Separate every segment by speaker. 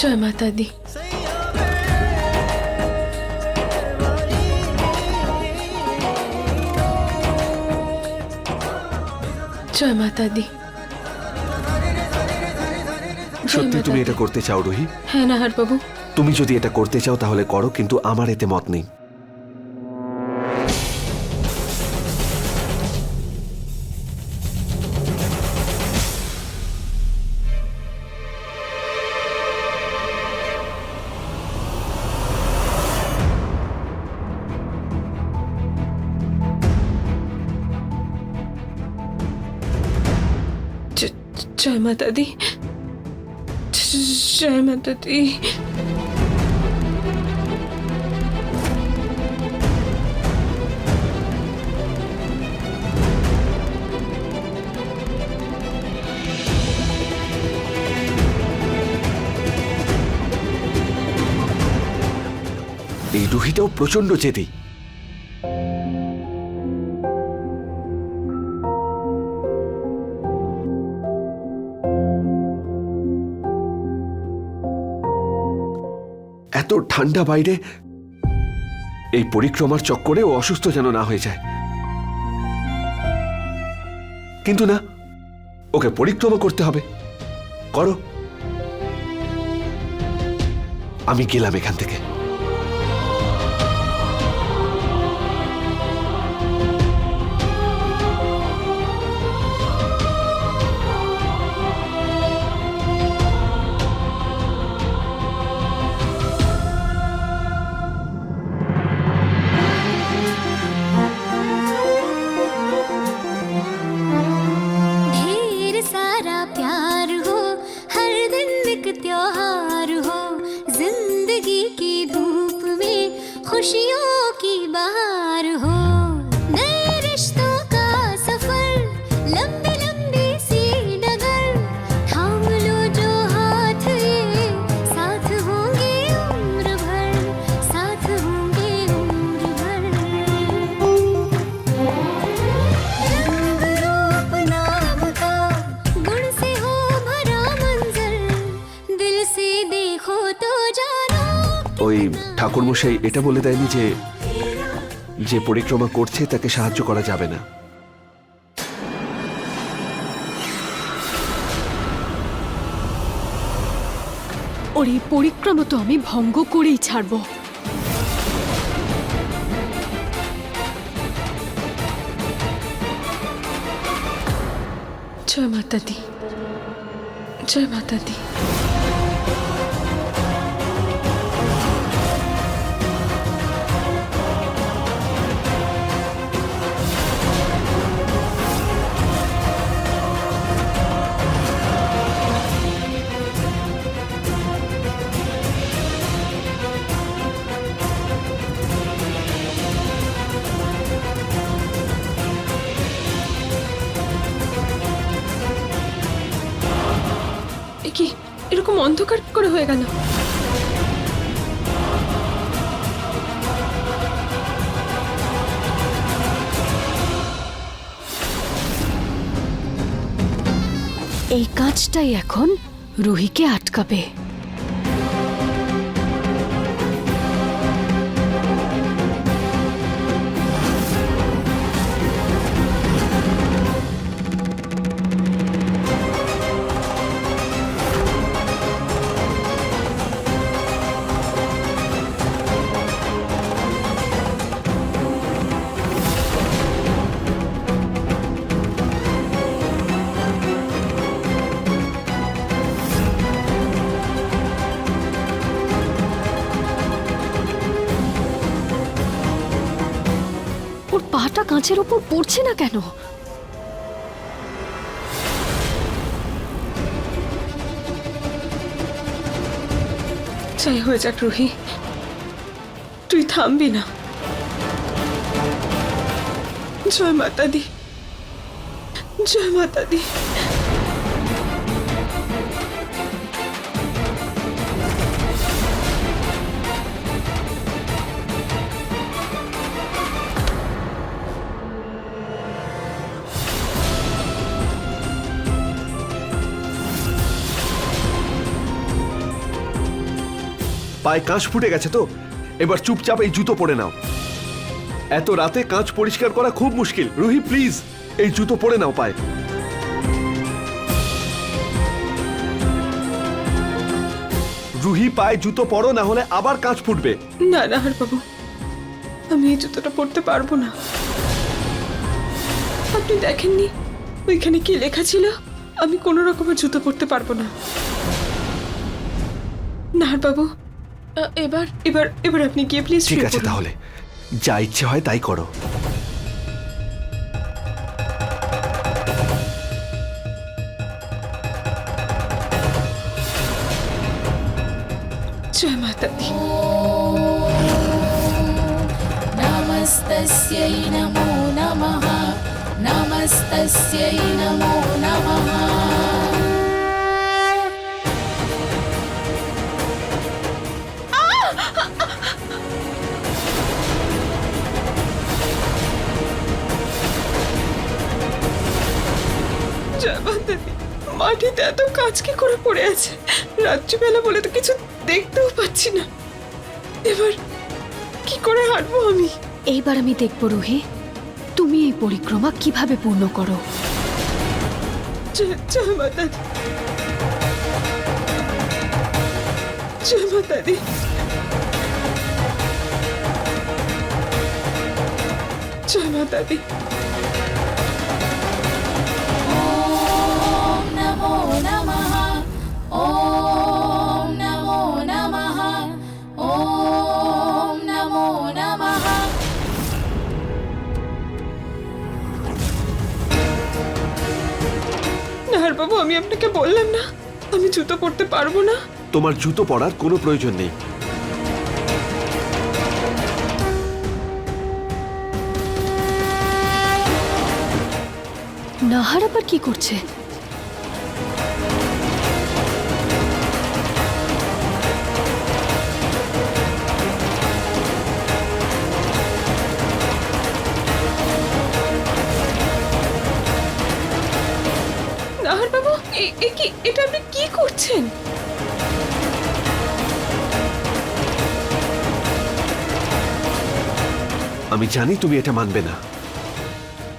Speaker 1: জয় মাতা দি জয় মাতা দি
Speaker 2: সত্যি তুমি এটা করতে চাও রোহি?
Speaker 1: হ্যাঁ নাহার বাবু।
Speaker 2: তুমি যদি এটা করতে চাও তাহলে করো কিন্তু আমার এতে মত নেই।
Speaker 1: জয় মাতা দি জ- জয় মাতা দি
Speaker 2: এই রুহিটাও প্রচণ্ড জেদি। ঠান্ডা বাইরে? এই পরিক্রমার চক্করে ও অসুস্থ যেন না হয়ে যায়। কিন্তু না, ওকে পরিক্রমা করতে হবে। করো। আমি গেলাম এখান থেকে। ঠাকুরমশাই এটা বলে দেয়নি যে যে পরিক্রমা করছে তাকে সাহায্য করা যাবে না।
Speaker 3: ওর এই পরিক্রমা তো আমি ভঙ্গ করেই ছাড়বো।
Speaker 1: জয় মাতা দি জয় মাতা দি অন্ধকার করে হয়ে গেল।
Speaker 3: এই কাজটাই এখন রুহিকে আটকাবে। কাঁচের ওপর পড়ছে না কেন?
Speaker 1: যাই হয়ে যাক, রুহি। তুই থামবি না। জয় মাতা দি জয় মাতা দি
Speaker 4: পায়ে কাঁচ ফুটে গেছে তো? এবার চুপচাপ এই জুতো পরে নাও। এত রাতে কাঁচ পরিষ্কার করা খুব মুশকিল। রুহি প্লিজ এই জুতো পরে নাও পায়ে। রুহি, পায়ে জুতো পরো, না হলে আবার কাঁচ ফুটবে।
Speaker 1: না না, হার বাবু। আমি এই জুতোটা পরতে পারব না। আপনি দেখেননি, ওইখানে কি লেখা ছিল? আমি কোনো রকমের জুতো পরতে পারব না। নাহার বাবু এবার এবার এবার আপনি গিয়ে প্লিজ
Speaker 4: ঠিক আছে তাহলে। যা ইচ্ছে হয় তাই করো।
Speaker 1: জয় মাতা দি
Speaker 5: নমো নমঃ।
Speaker 1: নমস্তস্যৈ নমো নমঃ। মাটিতে এত কাজ কি করে পড়ে আছে? রাত্রিবেলা বলে তো কিছু দেখতেও পাচ্ছি না। এবার কি করে হাঁটবো আমি?
Speaker 3: এইবার আমি দেখব রুহি তুমি এই পরিক্রমা কীভাবে পূর্ণ করো?
Speaker 1: জয় মাতা জয় মাতা দি জয় মাতা দি
Speaker 5: ॐ नमो नमः ॐ नमो नमः ॐ नमो नमः
Speaker 1: নাহার বাবু আমি আপনাকে বললাম না আমি জুতো পরতে পারবো না
Speaker 4: তোমার জুতো পরার কোনো প্রয়োজন নেই
Speaker 3: নাহার আবার কি করছে
Speaker 1: নাহার বাবু এ কি এটা আপনি কি করছেন?
Speaker 4: আমি জানি তুমি এটা মানবে না।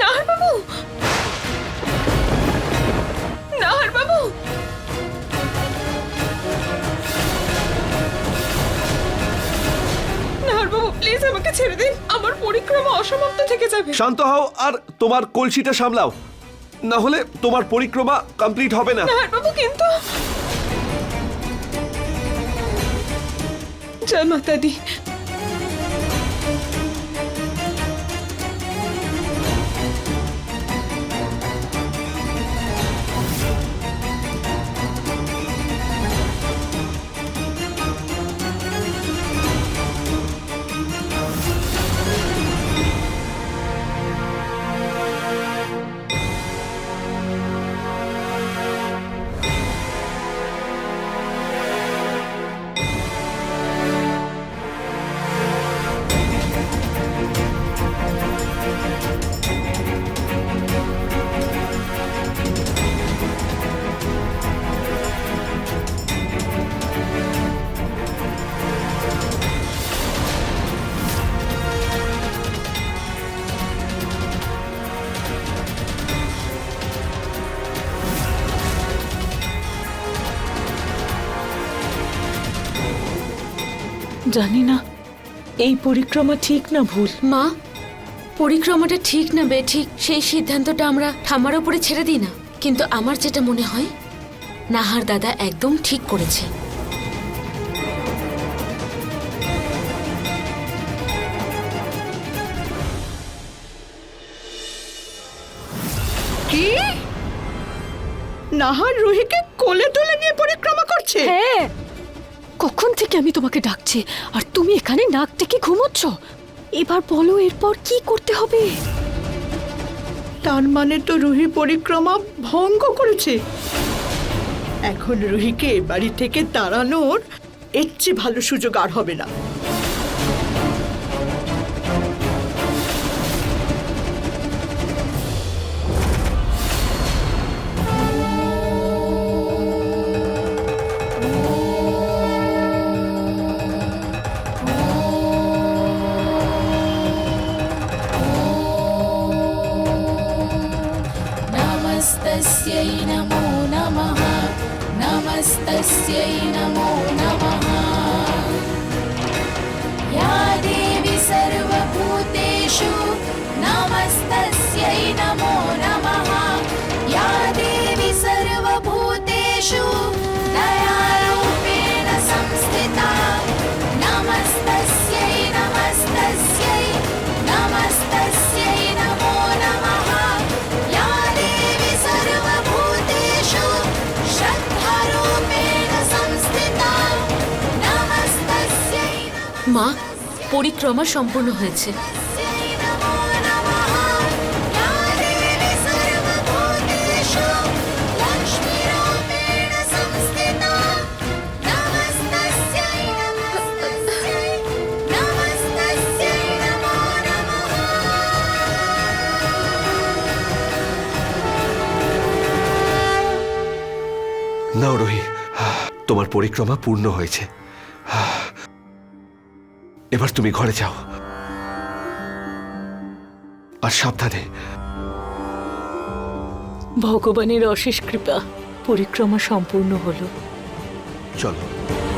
Speaker 1: নাহার বাবু নাহার বাবু নাহার বাবু প্লিজ আমাকে ছেড়ে দিন। আমার পরিক্রমা অসমাপ্ত থেকে যাবে।
Speaker 4: শান্ত হও আর তোমার কলসিটা সামলাও। না হলে তোমার পরিক্রমা কমপ্লিট হবে না।
Speaker 1: বাবু কিন্তু জয় মাতা দি
Speaker 6: জানি না। এই পরিক্রমা ঠিক না ভুল?
Speaker 7: মা পরিক্রমাটা ঠিক না বে ঠিক সেই সিদ্ধান্তটা আমরা ঠাম্মার উপরে ছেড়ে দিই না। কিন্তু আমার যেটা মনে হয় নাহার দাদা একদম ঠিক করেছে।
Speaker 6: কি? নাহার রুহিকে কোলে তুলে নিয়ে পরিক্রমা করছে?
Speaker 3: হ্যাঁ। কখন থেকে আমি তোমাকে ডাকছি? আর তুমি এখানে নাক ডেকে ঘুমোচ্ছ? এবার বলো, এরপর কি করতে হবে?
Speaker 6: তার মানে তো রুহি পরিক্রমা ভঙ্গ করেছে। এখন রুহিকে বাড়ি থেকে তাড়ানোর এর চেয়ে ভালো সুযোগ আর হবে না।
Speaker 5: Stay in the moment.
Speaker 7: মা পরিক্রমা সম্পূর্ণ হয়েছে।
Speaker 4: নাও রোহি তোমার পরিক্রমা পূর্ণ হয়েছে। এবার তুমি ঘরে যাও। আর সাবধানে।
Speaker 3: ভগবানের অশেষ কৃপা পরিক্রমা সম্পূর্ণ হলো।
Speaker 4: চলো।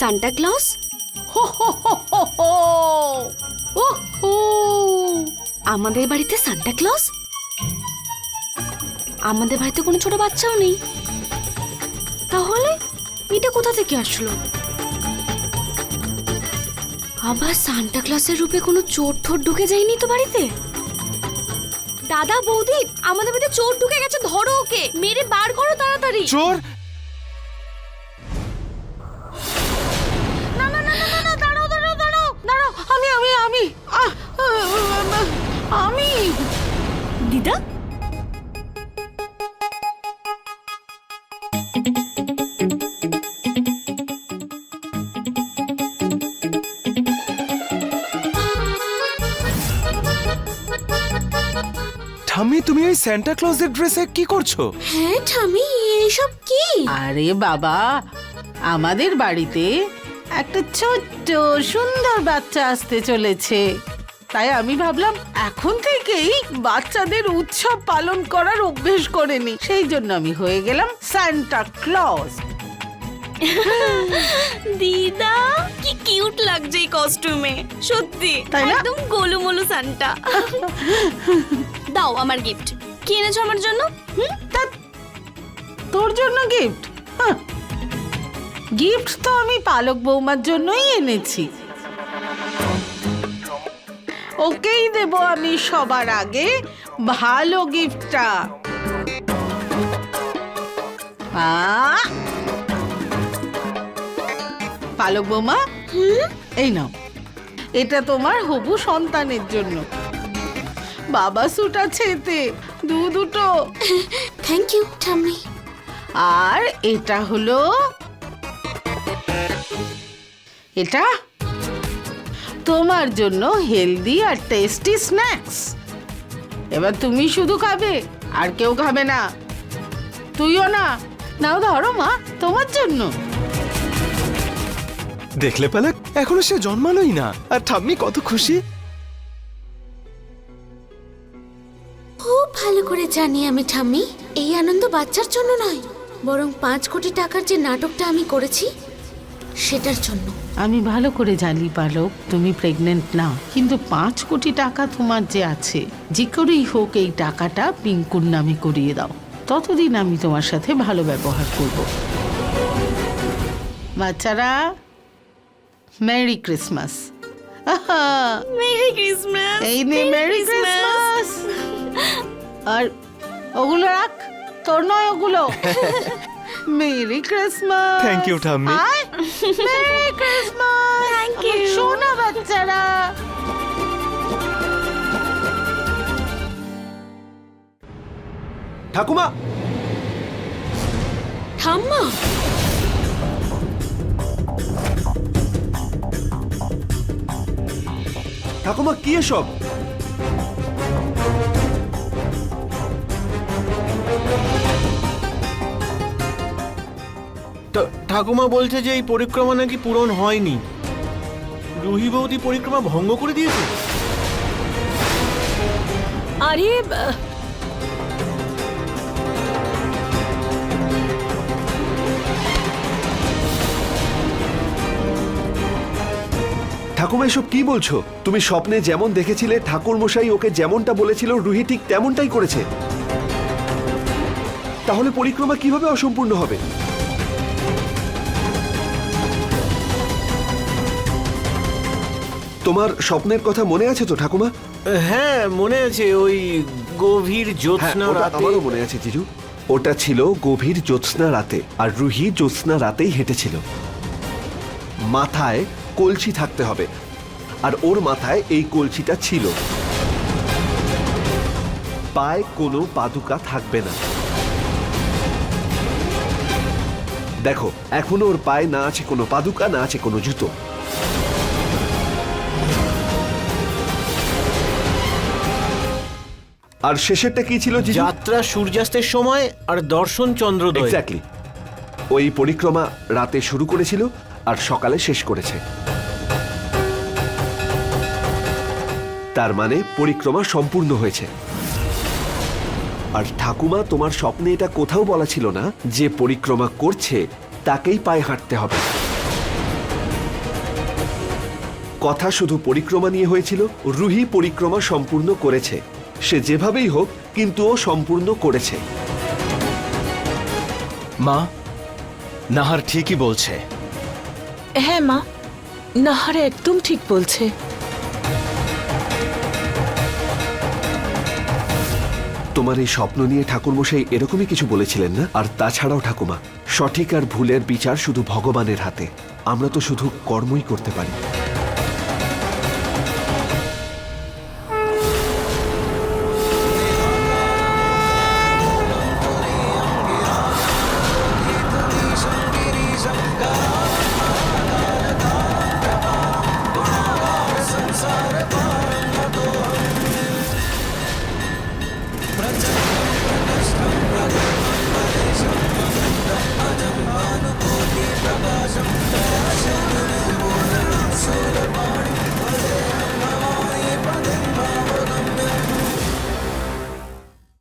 Speaker 3: সান্টা ক্লজ আমাদের বাড়িতে সান্টা ক্লজ আমাদের বাড়িতে কোনো ছোট বাচ্চাও নেই। তাহলে এটা কোথা থেকে আসলো? আবার সান্টা ক্লসের রূপে কোনো চোর ঠোর ঢুকে যায়নি তো বাড়িতে? দাদা বৌদি আমাদের বাড়িতে চোর ঢুকে গেছে ধরো ওকে। মেরে বার করো তাড়াতাড়ি।
Speaker 8: চোর?
Speaker 6: আমি!
Speaker 3: দিদা?
Speaker 8: ঠাম্মি তুমি ওই স্যান্টা ক্লজের ড্রেসে কি করছ?
Speaker 7: হ্যাঁ ঠামি এইসব কি?
Speaker 6: আরে বাবা আমাদের বাড়িতে একটা ছোট্ট সুন্দর বাচ্চা আসতে চলেছে। তাই আমি ভাবলাম এখন থেকেই বাচ্চাদের উৎসব পালন করার অভ্যেস করে নি। সেই জন্য আমি হয়ে গেলাম সান্টা ক্লজ
Speaker 3: দিদা কি কিউট লাগছে এই কস্টিউমে। সত্যি
Speaker 6: তাই না?
Speaker 3: একদম গোলুমোলু সান্টা দাও আমার গিফট কি এনেছো আমার জন্য? হুম?
Speaker 6: তোর জন্য গিফট গিফট তো আমি পালক বৌমার জন্যই এনেছি। ওকেই দেব আমি সবার আগে ভালো গিফটটা। পালক বৌমা? এই নাও। এটা তোমার হবু সন্তানের জন্য। বাবা স্যুট আছে এতে। দু দুটো।
Speaker 7: থ্যাংক ইউ ঠাম্মি।
Speaker 6: আর এটা হলো এটা তোমার জন্য হেলদি আর টেস্টি স্ন্যাক্স এবার তুমি শুধু খাবে আর কেউ খাবে না। তুইও না নাও ধরো মা তোমার জন্য।
Speaker 8: দেখলে পালাক এখনও সে জন্মালোই না। আর ঠাম্মি কত খুশি।
Speaker 7: খুব ভালো করে জানি আমি ঠাম্মি। এই আনন্দ বাচ্চার জন্য নয় বরং পাঁচ কোটি টাকার যে নাটকটা আমি করেছি সেটার জন্য।
Speaker 6: আমি ভালো করে জানি পালক তুমি প্রেগনেন্ট না। কিন্তু পাঁচ কোটি টাকা তোমার যে আছে যে করেই হোক এই টাকাটা পিঙ্কুর নামে করিয়ে দাও। ততদিন আমি তোমার সাথে ভালো ব্যবহার করব। বাচ্চারা মেরি ক্রিসমাস
Speaker 3: মেরি ক্রিসমাস
Speaker 6: এই নে মেরি ক্রিসমাস আর ওগুলো রাখ তোর নয় ওগুলো। মেরি ক্রিসমাস
Speaker 8: Thank you, ঠাম্মি।
Speaker 6: Merry Christmas
Speaker 3: Thank you.
Speaker 6: শোনা বাচ্চারা!
Speaker 4: ঠাকুমা!
Speaker 7: ঠাম্মা!
Speaker 4: ঠাকুমা কি এসব?
Speaker 9: ঠাকুমা বলছে যে এই পরিক্রমা নাকি পূরণ হয়নি। রুহি বৌদি পরিক্রমা ভঙ্গ করে দিয়েছে?
Speaker 7: আরে
Speaker 4: ঠাকুমা এসব কি বলছো? তুমি স্বপ্নে যেমন দেখেছিলে ঠাকুর মশাই ওকে যেমনটা বলেছিল রুহি ঠিক তেমনটাই করেছে। তাহলে পরিক্রমা কীভাবে অসম্পূর্ণ হবে? তোমার স্বপ্নের কথা মনে আছে তো ঠাকুমা?
Speaker 9: হ্যাঁ মনে আছে ওই গভীর
Speaker 4: হ্যাঁ
Speaker 9: জ্যোৎস্না
Speaker 4: ওটা
Speaker 9: রাতে।
Speaker 4: আমারও মনে আছে জিজু ওটা ছিল গভীর জ্যোৎস্না রাতে আর রুহি জ্যোৎস্না রাতেই হেঁটেছিল। মাথায় কলসি থাকতে হবে আর ওর মাথায় এই কলসিটা ছিল। পায়ে কোনো পাদুকা থাকবে না। দেখো এখনও ওর পায়ে না আছে কোনো পাদুকা না আছে কোনো জুতো। আর শেষেরটা কি ছিল জিজু?
Speaker 9: যাত্রা সূর্যাস্তের সময় আর দর্শন চন্দ্রোদয়।
Speaker 4: এক্স্যাক্টলি ওই পরিক্রমা রাতে শুরু করেছিল আর সকালে শেষ করেছে। তার মানে পরিক্রমা সম্পূর্ণ হয়েছে। আর ঠাকুমা তোমার স্বপ্নে এটা কোথাও বলা ছিল না যে পরিক্রমা করছে তাকেই পায়ে হাঁটতে হবে। কথা শুধু পরিক্রমা নিয়ে হয়েছিল রুহি পরিক্রমা সম্পূর্ণ করেছে। সে যেভাবেই হোক কিন্তু ও সম্পূর্ণ করেছে।
Speaker 8: মা নাহার ঠিকই বলছে।
Speaker 10: হ্যাঁ মা নাহার একদম ঠিক বলছে।
Speaker 4: তোমার এই স্বপ্ন নিয়ে ঠাকুরমশাই এরকমই কিছু বলেছিলেন না? আর তাছাড়াও ঠাকুমা সঠিক আর ভুলের বিচার শুধু ভগবানের হাতে। আমরা তো শুধু কর্মই করতে পারি।